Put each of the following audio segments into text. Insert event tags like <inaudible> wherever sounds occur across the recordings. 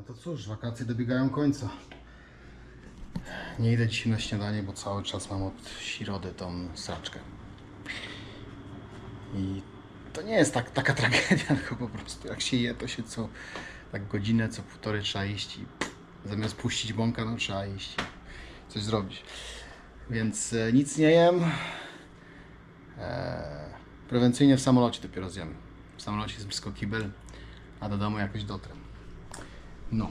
No to cóż, wakacje dobiegają końca. Nie idę dzisiaj na śniadanie, bo cały czas mam od środy tą sraczkę. I to nie jest tak, taka <laughs> tragedia, tylko po prostu jak się je, to się co tak godzinę, co półtorej trzeba iść i zamiast puścić bąka, no trzeba iść i coś zrobić. Więc e, nic nie jem. E, prewencyjnie w samolocie dopiero zjem. W samolocie jest blisko kibel, a do domu jakoś dotrę. No.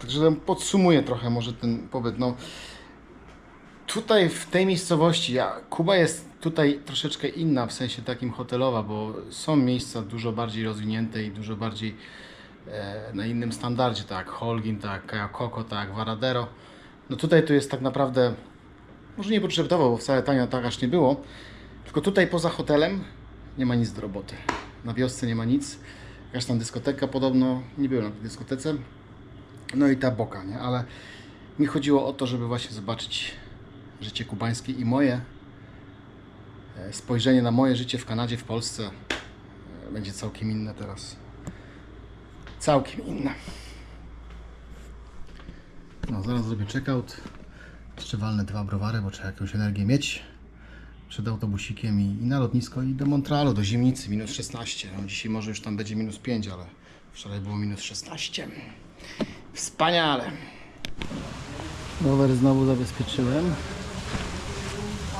Także podsumuję trochę może ten pobyt. No, tutaj w tej miejscowości, ja, Kuba jest tutaj troszeczkę inna, w sensie takim hotelowa, bo są miejsca dużo bardziej rozwinięte i dużo bardziej e, na innym standardzie, tak Holgin, tak jak Kayakoko, tak Varadero. No tutaj to jest tak naprawdę, może nie budżetowo, bo wcale tanio tak aż nie było, tylko tutaj poza hotelem nie ma nic do roboty. Na wiosce nie ma nic. Jakaś tam dyskoteka podobno, nie byłem na tej dyskotece. No i ta boka, nie? Ale mi chodziło o to, żeby właśnie zobaczyć życie kubańskie i moje e, spojrzenie na moje życie w Kanadzie, w Polsce e, będzie całkiem inne teraz. Całkiem inne. No, zaraz zrobię checkout. Jeszcze dwa browary, bo trzeba jakąś energię mieć. Przed autobusikiem i, i na lotnisko i do Montrealu, do Zimnicy, minus 16. No, dzisiaj może już tam będzie minus 5, ale wczoraj było minus 16. Wspaniale. Rower znowu zabezpieczyłem.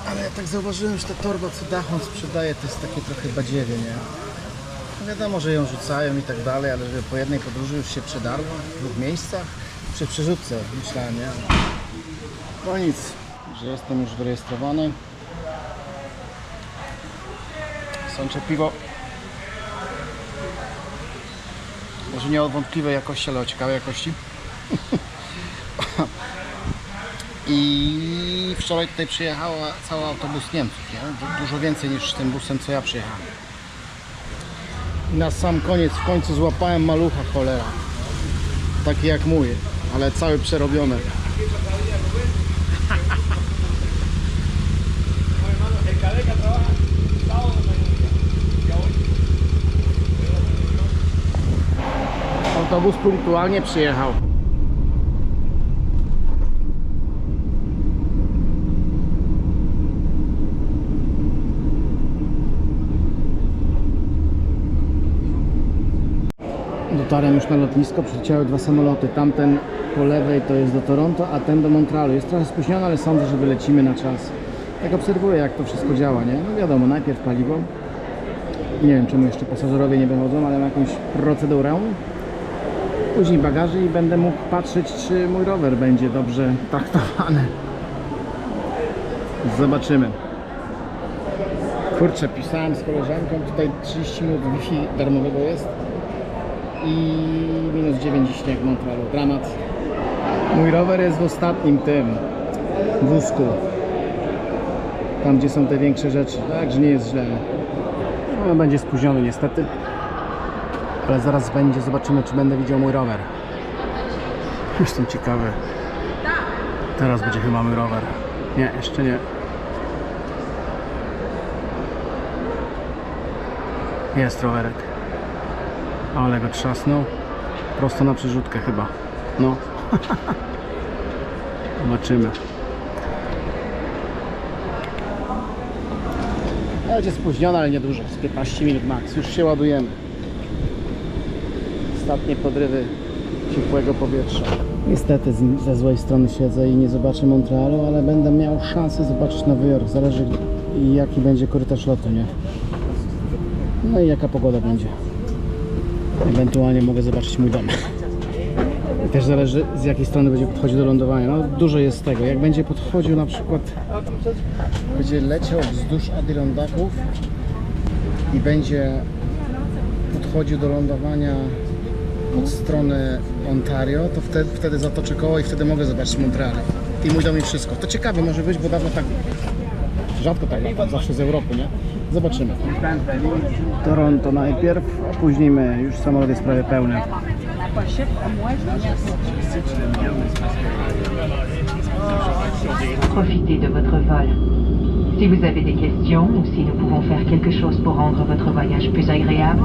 Ale ja tak zauważyłem, że ta torba, co Dachon sprzedaje, to jest takie trochę badziewie, nie? No wiadomo, że ją rzucają i tak dalej, ale żeby po jednej podróży już się przedarło w dwóch miejscach, przy przerzutce myślałem, nie? No nic, że jestem już wyrejestrowany. Sączę piwo. Może nie o wątpliwej jakości, ale o ciekawej jakości. <laughs> I wczoraj tutaj przyjechała cały autobus Niemców, nie? Du- Dużo więcej niż tym busem, co ja przyjechałem. I na sam koniec, w końcu złapałem malucha cholera. Taki jak mój, ale cały przerobiony. Autobus punktualnie przyjechał. Dotarłem już na lotnisko, przyleciały dwa samoloty. Tamten po lewej to jest do Toronto, a ten do Montrealu. Jest trochę spóźniony, ale sądzę, że wylecimy na czas. Tak obserwuję, jak to wszystko działa, nie? No wiadomo, najpierw paliwo. Nie wiem, czemu jeszcze pasażerowie nie wychodzą, ale mam jakąś procedurę. Później bagaże i będę mógł patrzeć, czy mój rower będzie dobrze traktowany. Zobaczymy. Kurczę, pisałem z koleżanką, tutaj 30 minut Wi-Fi darmowego jest i minus 9 śnieg w Montrealu. Dramat. Mój rower jest w ostatnim tym wózku. Tam, gdzie są te większe rzeczy. Także nie jest źle. No, będzie spóźniony niestety. Ale zaraz będzie, zobaczymy, czy będę widział mój rower. Jestem ciekawy. Teraz będzie chyba mój rower. Nie, jeszcze nie. Jest rowerek. Ale go trzasnął. Prosto na przerzutkę chyba. No. <laughs> Zobaczymy. Będzie spóźniona, ale niedużo. Z 15 minut max. Już się ładujemy. Ostatnie podrywy ciepłego powietrza. Niestety ze złej strony siedzę i nie zobaczę Montrealu, ale będę miał szansę zobaczyć Nowy Jork. Zależy jaki będzie korytarz lotu, nie? No i jaka pogoda będzie. Ewentualnie mogę zobaczyć mój dom. I też zależy z jakiej strony będzie podchodził do lądowania. No dużo jest tego. Jak będzie podchodził na przykład będzie leciał wzdłuż Adirondacków i będzie podchodził do lądowania od strony Ontario, to wtedy, wtedy zatoczę koło i wtedy mogę zobaczyć Montreal. I mój dom i wszystko. To ciekawe może być, bo dawno tak rzadko tak latam, zawsze z Europy, nie? Zobaczymy. Toronto najpierw, a później my. Już samolot jest prawie pełny. Profitez de votre vol. Si vous avez des questions ou si nous pouvons faire quelque chose pour rendre votre voyage plus agréable,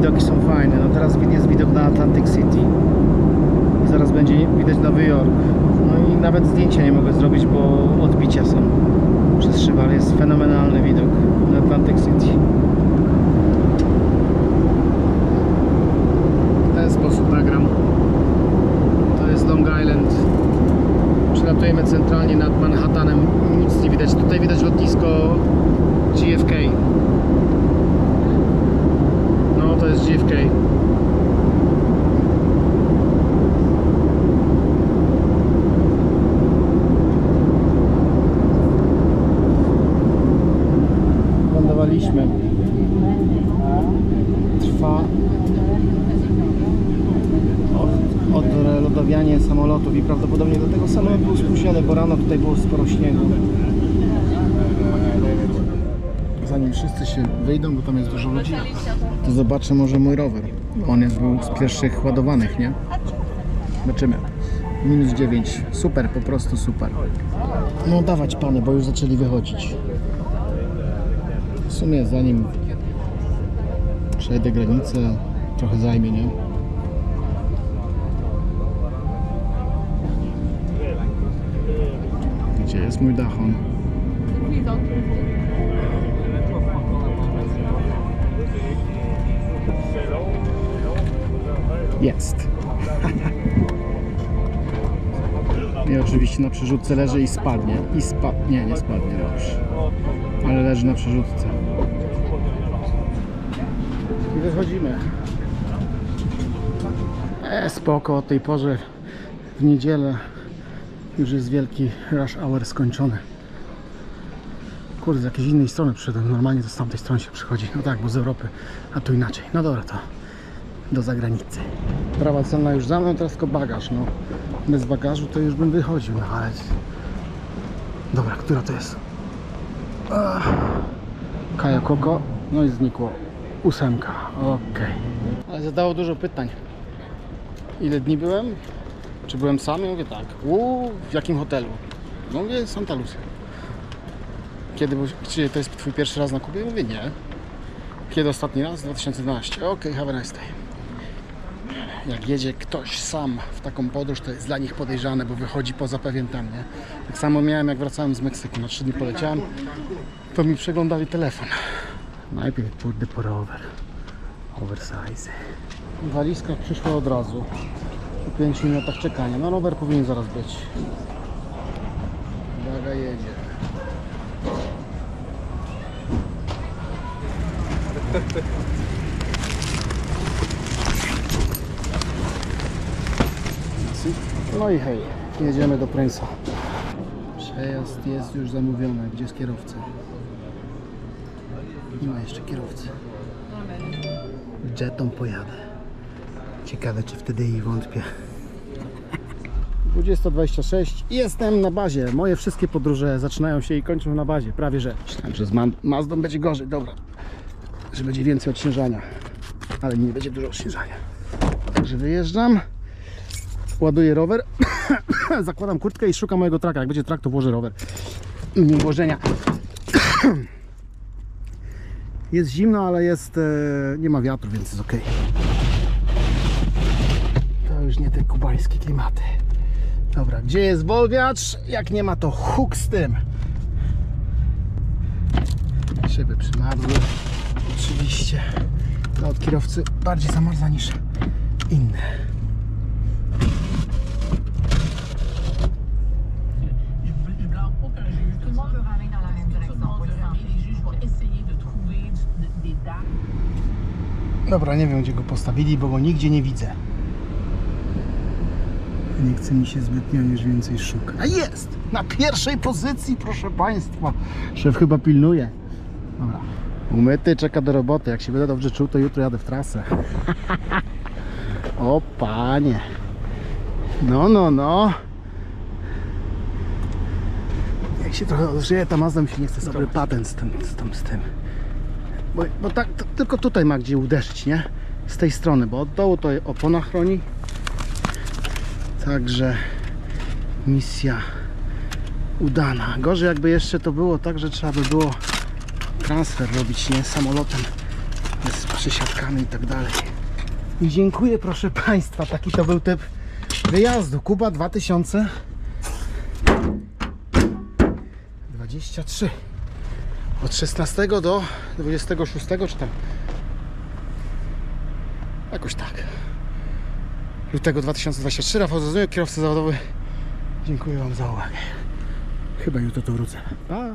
widoki są fajne. No teraz jest widok na Atlantic City. Zaraz będzie widać Nowy Jork. No i nawet zdjęcia nie mogę zrobić, bo odbicia są przez Szywal. Jest fenomenalny widok na Atlantic City. Odlodowianie samolotów i prawdopodobnie do tego samolot był spóźniony, bo rano tutaj było sporo śniegu. Zanim wszyscy się wyjdą, bo tam jest dużo ludzi, to zobaczę może mój rower. On jest był z pierwszych ładowanych, nie? Zobaczymy. Minus 9. Super, po prostu super. No dawać pany, bo już zaczęli wychodzić. W sumie zanim przejdę granicę, trochę zajmie, nie? Gdzie jest mój dachon? Jest. I oczywiście na przerzutce leży i spadnie. I spadnie. Nie, nie spadnie, dobrze. Ale leży na przerzutce. I wychodzimy. E, spoko, o tej porze w niedzielę już jest wielki rush hour skończony. Kurde, z jakiejś innej strony przyszedłem. Normalnie to z tamtej strony się przychodzi. No tak, bo z Europy, a tu inaczej. No dobra, to do zagranicy. Prawa celna już za mną, teraz tylko bagaż. No, bez bagażu to już bym wychodził, no ale... Dobra, która to jest? Ach. Kaja Koko, no i znikło. Ósemka, okej. Ale zadało dużo pytań. Ile dni byłem? Czy byłem sam? Ja mówię tak. Uuu, w jakim hotelu? No mówię Santa Lucia. Kiedy czy to jest twój pierwszy raz na Kubie? Mówię nie. Kiedy ostatni raz? 2012. Okej, have a nice day. Jak jedzie ktoś sam w taką podróż, to jest dla nich podejrzane, bo wychodzi poza pewien tam, nie? Tak samo miałem jak wracałem z Meksyku. Na 3 dni poleciałem, to mi przeglądali telefon. Najpierw pójdę po rower. Oversize. Walizka przyszła od razu. Po 5 minutach czekania. No rower powinien zaraz być. Uwaga, jedzie. No i hej, jedziemy do Prince'a. Przejazd jest już zamówiony. Gdzie jest kierowca? Nie ma jeszcze kierowcy. Jetą pojadę. Ciekawe, czy wtedy jej wątpię. <laughs> 20.26 i jestem na bazie. Moje wszystkie podróże zaczynają się i kończą na bazie. Prawie że. Myślałem, że z Ma- Mazdą będzie gorzej. Dobra. Że będzie więcej odśnieżania. Ale nie będzie dużo odśnieżania. Także wyjeżdżam. Ładuję rower. <coughs> Zakładam kurtkę i szukam mojego traka. Jak będzie trak, to włożę rower. Mniej włożenia. <coughs> Jest zimno, ale jest. E, nie ma wiatru, więc jest ok. To już nie te kubańskie klimaty. Dobra, gdzie jest wolwiacz? Jak nie ma, to huk z tym. Szyby przymadły. Oczywiście. No od kierowcy bardziej zamarza niż inne. Dobra, nie wiem gdzie go postawili, bo go nigdzie nie widzę. Nie chce mi się zbytnio już więcej szukać. A jest! Na pierwszej pozycji, proszę Państwa. Szef chyba pilnuje. Dobra. Umyty, czeka do roboty. Jak się będę dobrze czuł, to jutro jadę w trasę. o panie. No, no, no. Jak się trochę odżyje, ta Mazda mi się nie chce Dobry patent z tym, z tym, z tym. Bo, bo tak, tylko tutaj ma gdzie uderzyć, nie? Z tej strony, bo od dołu to opona chroni. Także misja udana. Gorzej jakby jeszcze to było tak, że trzeba by było transfer robić, nie? Samolotem z przysiadkami i tak dalej. I dziękuję proszę Państwa, taki to był typ wyjazdu. Kuba 2023. Od 16 do 26 czy tam. Jakoś tak. Lutego 2023. Rafał Zazuniek, kierowca zawodowy. Dziękuję Wam za uwagę. Chyba jutro tu wrócę. Pa!